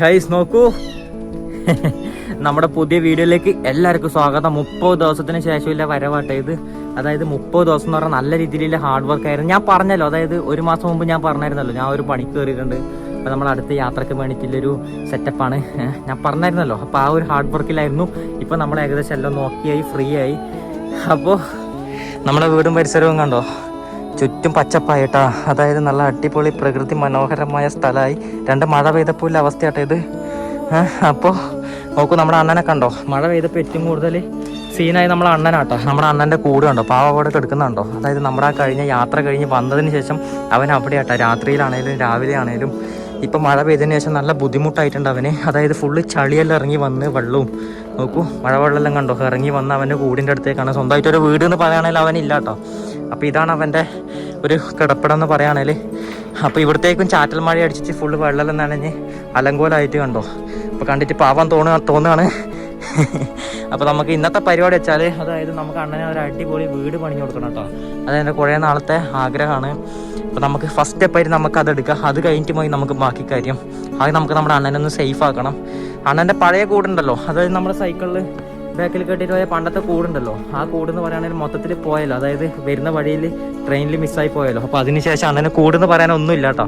ഹൈസ് നോക്കൂ. നമ്മുടെ പുതിയ വീഡിയോയിലേക്ക് എല്ലാവർക്കും സ്വാഗതം. മുപ്പത് ദിവസത്തിന് ശേഷമില്ല വരവാട്ടെ ഇത്. അതായത് മുപ്പത് ദിവസം എന്ന് പറഞ്ഞാൽ നല്ല രീതിയിലുള്ള ഹാർഡ് വർക്ക് ആയിരുന്നു. ഞാൻ പറഞ്ഞല്ലോ അതായത് ഒരു മാസം മുമ്പ് ഞാൻ പറഞ്ഞായിരുന്നല്ലോ ഞാൻ ഒരു പണിക്ക് കയറിയിട്ടുണ്ട്. അപ്പോൾ നമ്മൾ അടുത്ത യാത്രയ്ക്ക് വേണ്ടിയിട്ടുള്ളൊരു സെറ്റപ്പാണ് ഞാൻ പറഞ്ഞായിരുന്നല്ലോ അപ്പോൾ ആ ഒരു ഹാർഡ് വർക്കിലായിരുന്നു ഇപ്പോൾ നമ്മൾ ഏകദേശം എല്ലാം നോക്കിയായി ഫ്രീ ആയി. അപ്പോൾ നമ്മുടെ വീടും പരിസരവും കണ്ടോ? ചുറ്റും പച്ചപ്പായിട്ടാ. അതായത് നല്ല അടിപൊളി പ്രകൃതി മനോഹരമായ സ്ഥലമായി. രണ്ട് മഴ പെയ്തപ്പോൾ അവസ്ഥയാട്ടെ ഇത്. അപ്പോൾ നോക്കൂ നമ്മുടെ അണ്ണനെ കണ്ടോ? മഴ പെയ്തപ്പോൾ ഏറ്റവും കൂടുതൽ സീനായി നമ്മളെ അണ്ണനാട്ടോ. നമ്മുടെ അണ്ണന്റെ കൂടെ ഉണ്ടോ? പാവ അവിടെ കിടക്കുന്നുണ്ടോ അതായത് നമ്മുടെ ആ കഴിഞ്ഞ യാത്ര കഴിഞ്ഞ് വന്നതിന് ശേഷം അവൻ അവിടെയാട്ടോ. രാത്രിയിലാണേലും രാവിലെ ആണേലും ഇപ്പം മഴ പെയ്തതിന് ശേഷം നല്ല ബുദ്ധിമുട്ടായിട്ടുണ്ട് അവന്. അതായത് ഫുള്ള് ചളിയെല്ലാം ഇറങ്ങി വന്ന് വെള്ളവും. നോക്കൂ മഴവെള്ളമെല്ലാം കണ്ടോ? ഇറങ്ങി വന്ന് അവന്റെ കൂടിന്റെ അടുത്തേക്കാണ്. സ്വന്തമായിട്ടൊരു വീട് എന്ന് പറയുകയാണെങ്കിൽ അവനില്ല കേട്ടോ അപ്പോൾ ഇതാണ് അവന്റെ ഒരു കിടപ്പിടം എന്ന് പറയുകയാണെങ്കിൽ. അപ്പോൾ ഇവിടത്തേക്കും ചാറ്റൽ മഴ അടിച്ചിട്ട് ഫുള്ള് വെള്ളം നനഞ്ഞ് അലങ്കോലായിട്ട് കണ്ടോ? അപ്പോൾ കണ്ടിട്ട് പാവം തോന്നുക തോന്നുകയാണ്. അപ്പോൾ നമുക്ക് ഇന്നത്തെ പരിപാടി വെച്ചാൽ അതായത് നമുക്ക് അണ്ണനെ ഒരു അടിപൊളി വീട് പണിഞ്ഞു കൊടുക്കണം കേട്ടോ. അതെന്റെ കുറേ നാളത്തെ ആഗ്രഹമാണ്. അപ്പോൾ നമുക്ക് ഫസ്റ്റ് സ്റ്റെപ്പ് ആയിട്ട് നമുക്ക് അത് എടുക്കാം. അത് കഴിഞ്ഞിട്ട് പോയി നമുക്ക് ബാക്കി കാര്യം. ആദ്യം നമുക്ക് നമ്മുടെ അണ്ണനെ ഒന്ന് സേഫ് ആക്കണം. അണ്ണന്റെ പഴയ കൂടുണ്ടല്ലോ. അതായത് നമ്മുടെ സൈക്കിളിൽ ബാക്കിൽ കെട്ടിയിട്ട് പോയ പണ്ടത്തെ കൂടുണ്ടല്ലോ. ആ കൂടെന്ന് പറയുകയാണെങ്കിൽ മൊത്തത്തിൽ പോയല്ലോ. അതായത് വരുന്ന വഴിയിൽ ട്രെയിനിൽ മിസ്സായി പോയല്ലോ. അപ്പോൾ അതിനുശേഷം അങ്ങനെ കൂടെന്ന് പറയാനൊന്നും ഇല്ല കേട്ടോ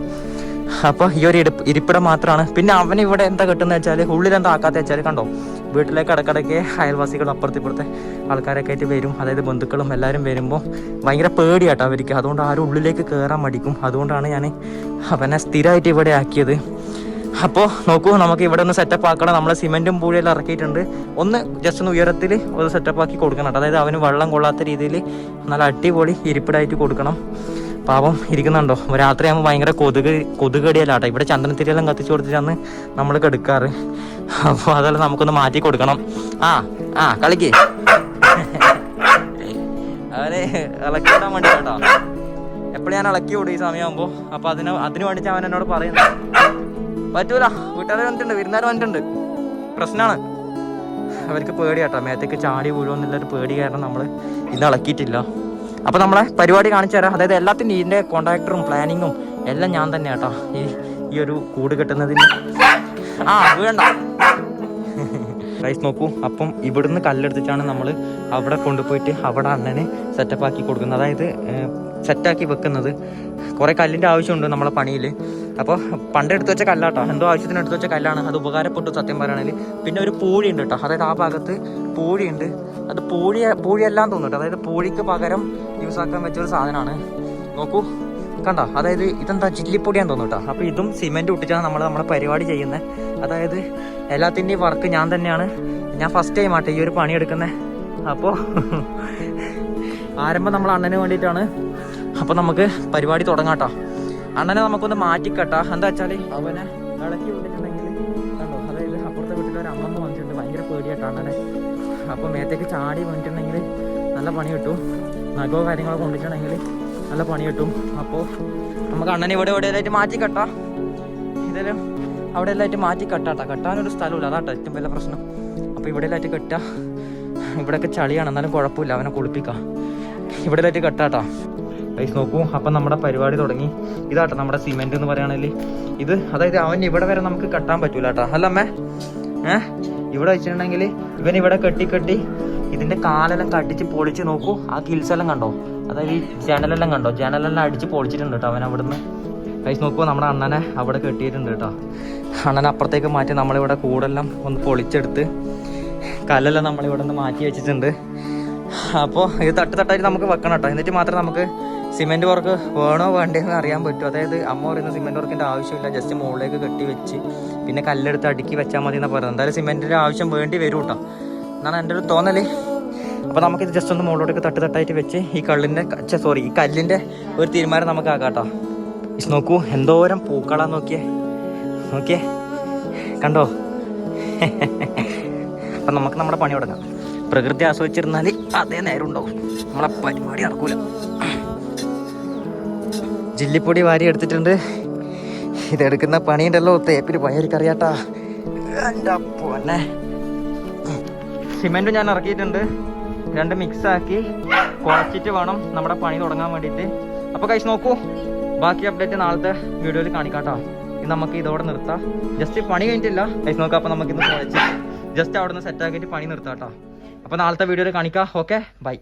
അപ്പോൾ ഈ ഒരു ഇരിപ്പ് ഇരിപ്പിടം മാത്രമാണ് പിന്നെ അവൻ ഇവിടെ എന്താ കിട്ടുന്നത് വെച്ചാൽ ഉള്ളിൽ എന്താ ആക്കാത്ത വെച്ചാൽ കണ്ടോ? വീട്ടിലേക്ക് ഇടക്കിടയ്ക്ക് അയൽവാസികൾ അപ്പുറത്ത് ഇപ്പുറത്തെ ആൾക്കാരൊക്കെ ആയിട്ട് വരും. അതായത് ബന്ധുക്കളും എല്ലാവരും വരുമ്പോൾ ഭയങ്കര പേടിയാട്ടോ അവർക്ക്. അതുകൊണ്ട് ആരും ഉള്ളിലേക്ക് കയറാൻ മടിക്കും. അതുകൊണ്ടാണ് ഞാൻ അവനെ സ്ഥിരമായിട്ട് ഇവിടെ ആക്കിയത്. അപ്പോൾ നോക്കൂ നമുക്ക് ഇവിടെ ഒന്ന് സെറ്റപ്പ് ആക്കണം. നമ്മൾ സിമെന്റും പൂഴിയെല്ലാം ഇറക്കിയിട്ടുണ്ട്. ഒന്ന് ജസ്റ്റ് ഒന്ന് ഉയരത്തിൽ ഒരു സെറ്റപ്പ് ആക്കി കൊടുക്കണം അതായത് അവന് വെള്ളം കൊള്ളാത്ത രീതിയിൽ നല്ല അടിപൊളി ഇരിപ്പിടായിട്ട് കൊടുക്കണം. പാവം ഇരിക്കുന്നുണ്ടോ? രാത്രിയാകുമ്പോൾ ഭയങ്കര കൊതുക് കൊതുകടിയല്ലാട്ടോ. ഇവിടെ ചന്ദനത്തിരിയെല്ലാം കത്തിച്ചു കൊടുത്തിട്ടാണ് നമ്മൾ കെടുക്കാറ്. അപ്പോൾ അതെല്ലാം നമുക്കൊന്ന് മാറ്റി കൊടുക്കണം. ആ ആ കളിക്ക്. അവനെ ഇളക്കിടാൻ വേണ്ടി കേട്ടോ എപ്പോഴും ഞാൻ ഇളക്കി വിടും ഈ സമയമാകുമ്പോൾ അപ്പോൾ അതിന് അതിന് വേണ്ടിയിട്ട് അവൻ എന്നോട് പറയുന്നത് പറ്റൂല. വീട്ടുകാർ വന്നിട്ടുണ്ട് വിരുന്നാർ വന്നിട്ടുണ്ട്. പ്രശ്നമാണ് അവർക്ക് പേടിയാട്ടോ മേത്തേക്ക് ചാടി വീഴുമെന്നുള്ളൊരു പേടി കാരണം നമ്മൾ ഇന്ന് ഇളക്കിയിട്ടില്ല അപ്പോൾ നമ്മളെ പരിപാടി കാണിച്ചു തരാം. അതായത് എല്ലാത്തിനും ഇതിന്റെ കോൺട്രാക്ടറും പ്ലാനിങ്ങും എല്ലാം ഞാൻ തന്നെ കേട്ടോ ഈ ഈ ഒരു കൂട് കെട്ടുന്നതിന്. ആ വേണ്ട റൈസ് നോക്കൂ. അപ്പം ഇവിടുന്ന് കല്ലെടുത്തിട്ടാണ് നമ്മൾ അവിടെ കൊണ്ടുപോയിട്ട് അവിടെ അണ്ണനെ സെറ്റപ്പ് ആക്കി കൊടുക്കുന്നത്. അതായത് സെറ്റാക്കി വെക്കുന്നത്. കുറേ കല്ലിന്റെ ആവശ്യമുണ്ട് നമ്മളെ പണിയിൽ അപ്പോൾ പണ്ട് എടുത്തു വെച്ച കല്ലാട്ടോ. എന്തോ ആവശ്യത്തിന് എടുത്തു വെച്ച കല്ലാണ്. അത് ഉപകാരപ്പെട്ടു സത്യം പറയുകയാണെങ്കിൽ പിന്നെ ഒരു പൂഴി ഉണ്ട് കേട്ടോ അതായത് ആ ഭാഗത്ത് പൂഴിയുണ്ട്. അത് പൂഴി പൂഴിയെല്ലാം തോന്നുന്നുണ്ട്. അതായത് പൂഴിക്ക് പകരം യൂസ് ആക്കാൻ വെച്ച ഒരു സാധനമാണ് നോക്കൂ. കണ്ടോ? അതായത് ഇതെന്താ ചില്ലിപ്പൊടിയാന്ന് തോന്നുന്നു കേട്ടോ അപ്പോൾ ഇതും സിമെന്റ് ഒട്ടിച്ചാണ് നമ്മൾ നമ്മുടെ പരിപാടി ചെയ്യുന്നത് അതായത് എല്ലാത്തിന്റെയും വർക്ക് ഞാൻ തന്നെയാണ്. ഞാൻ ഫസ്റ്റ് ടൈം ആട്ടെ ഈ ഒരു പണി എടുക്കുന്നത് അപ്പോൾ ആരംഭം നമ്മൾ അണ്ണന് വേണ്ടിയിട്ടാണ്. അപ്പോൾ നമുക്ക് പരിപാടി തുടങ്ങാട്ടോ അണ്ണനെ നമുക്കൊന്ന് മാറ്റിക്കട്ടാ. എന്താ വെച്ചാൽ അവനെ ഇളക്കി വിട്ടിട്ടുണ്ടെങ്കിൽ കണ്ടോ അതായത് അപ്പുറത്തെ വീട്ടിൽ ഒരു അമ്മമ്മ വന്നിട്ടുണ്ട് ഭയങ്കര പേടിയായിട്ട് അണ്ണനെ. അപ്പോൾ മേത്തേക്ക് ചാടി വന്നിട്ടുണ്ടെങ്കിൽ നല്ല പണി കിട്ടും. നഖോ കാര്യങ്ങളോ കൊണ്ടിട്ടുണ്ടെങ്കിൽ നല്ല പണി കിട്ടും. അപ്പോൾ നമുക്ക് അണ്ണനെ ഇവിടെ എവിടെയെല്ലായിട്ട് മാറ്റി കെട്ടാ ഇതെല്ലാം അവിടെ എല്ലാം മാറ്റി കെട്ടാട്ടാ കെട്ടാനൊരു സ്ഥലമില്ല. അതാട്ടോ ഏറ്റവും വലിയ പ്രശ്നം. അപ്പോൾ ഇവിടെ എല്ലാം കെട്ടാ ഇവിടെയൊക്കെ ചളിയാണ്. എന്നാലും കുഴപ്പമില്ല. അവനെ കുളിപ്പിക്കാം. ഇവിടെ എല്ലാം കെട്ടാട്ടാ. പൈസ നോക്കൂ. അപ്പം നമ്മുടെ പരിപാടി തുടങ്ങി. ഇതാട്ടോ നമ്മുടെ സിമെന്റ് എന്ന് പറയുകയാണെങ്കിൽ. ഇത് അതായത് അവൻ ഇവിടെ വരെ നമുക്ക് കെട്ടാൻ പറ്റൂല കേട്ടോ അല്ല അമ്മേ? ഏഹ് ഇവിടെ വെച്ചിട്ടുണ്ടെങ്കിൽ ഇവൻ ഇവിടെ കെട്ടി കെട്ടി ഇതിന്റെ കാലെല്ലാം കടിച്ച് പൊളിച്ച് നോക്കൂ. ആ കിൽസെല്ലാം കണ്ടോ? അതായത് ഈ ജനലെല്ലാം കണ്ടോ? ജനലെല്ലാം അടിച്ച് പൊളിച്ചിട്ടുണ്ട് കേട്ടോ അവൻ അവിടുന്ന്. ഗൈസ് നോക്കുമ്പോൾ നമ്മുടെ അണ്ണനെ അവിടെ കെട്ടിയിട്ടുണ്ട് കേട്ടോ. അണ്ണനെ അപ്പുറത്തേക്ക് മാറ്റി നമ്മളിവിടെ കൂടെല്ലാം ഒന്ന് പൊളിച്ചെടുത്ത് കല്ലെല്ലാം നമ്മളിവിടെ നിന്ന് മാറ്റി വെച്ചിട്ടുണ്ട്. അപ്പോൾ ഇത് തട്ട് തട്ടായിട്ട് നമുക്ക് വെക്കണം കേട്ടോ. എന്നിട്ട് മാത്രമേ നമുക്ക് സിമെന്റ് വർക്ക് വേണോ വേണ്ടതെന്ന് അറിയാൻ പറ്റും. അതായത് അമ്മ പറയുന്ന സിമെന്റ് വർക്കിന്റെ ആവശ്യമില്ല. ജസ്റ്റ് മുകളിലേക്ക് കെട്ടി വെച്ച് പിന്നെ കല്ലെടുത്ത് അടുക്കി വെച്ചാൽ മതി എന്നാണ് പറയുന്നത്. എന്തായാലും സിമെന്റിന്റെ ആവശ്യം വേണ്ടി വരും കേട്ടോ എന്നാണ് എന്റെ ഒരു തോന്നൽ. അപ്പോൾ നമുക്കിത് ജസ്റ്റ് ഒന്ന് മുകളിലോട്ടേക്ക് തട്ട് തട്ടായിട്ട് വെച്ച് ഈ കള്ളിന്റെ സോറി ഈ കല്ലിന്റെ ഒരു തീരുമാനം നമുക്ക് ആക്കാം കേട്ടോ ഇത് നോക്കൂ എന്തോരം പൂക്കളാന്ന് നോക്കിയേ. നോക്കിയേ. കണ്ടോ? അപ്പം നമുക്ക് നമ്മുടെ പണി തുടങ്ങാം. പ്രകൃതി ആസ്വദിച്ചിരുന്നാൽ അതേ നേരം ഉണ്ടാവും. നമ്മളെ പരിപാടി നടക്കൂല. ജില്ലിപ്പൊടി വാരി എടുത്തിട്ടുണ്ട്. ഇതെടുക്കുന്ന പണിയുണ്ടല്ലോ തേപ്പിന് പയരിക്കറിയാട്ടാ എന്റെ പൊന്നെ. സിമെന്റും ഞാൻ ഇറക്കിയിട്ടുണ്ട്. രണ്ട് മിക്സ് ആക്കി കുഴച്ചിട്ട് വേണം നമ്മുടെ പണി തുടങ്ങാൻ വേണ്ടിയിട്ട്. അപ്പോൾ കഴിച്ച് നോക്കൂ. ബാക്കി അപ്ഡേറ്റ് നാളത്തെ വീഡിയോയിൽ കാണിക്കാട്ടോ. നമുക്ക് ഇതോടെ നിർത്താം. ജസ്റ്റ് പണി കഴിഞ്ഞിട്ടില്ല. കഴിച്ച് നോക്കാം അപ്പോൾ നമുക്കിന്ന് ജസ്റ്റ് അവിടെ നിന്ന് സെറ്റ് ആക്കിയിട്ട് പണി നിർത്താം കേട്ടോ. അപ്പോൾ നാളത്തെ വീഡിയോയിൽ കാണിക്കാം. Okay bye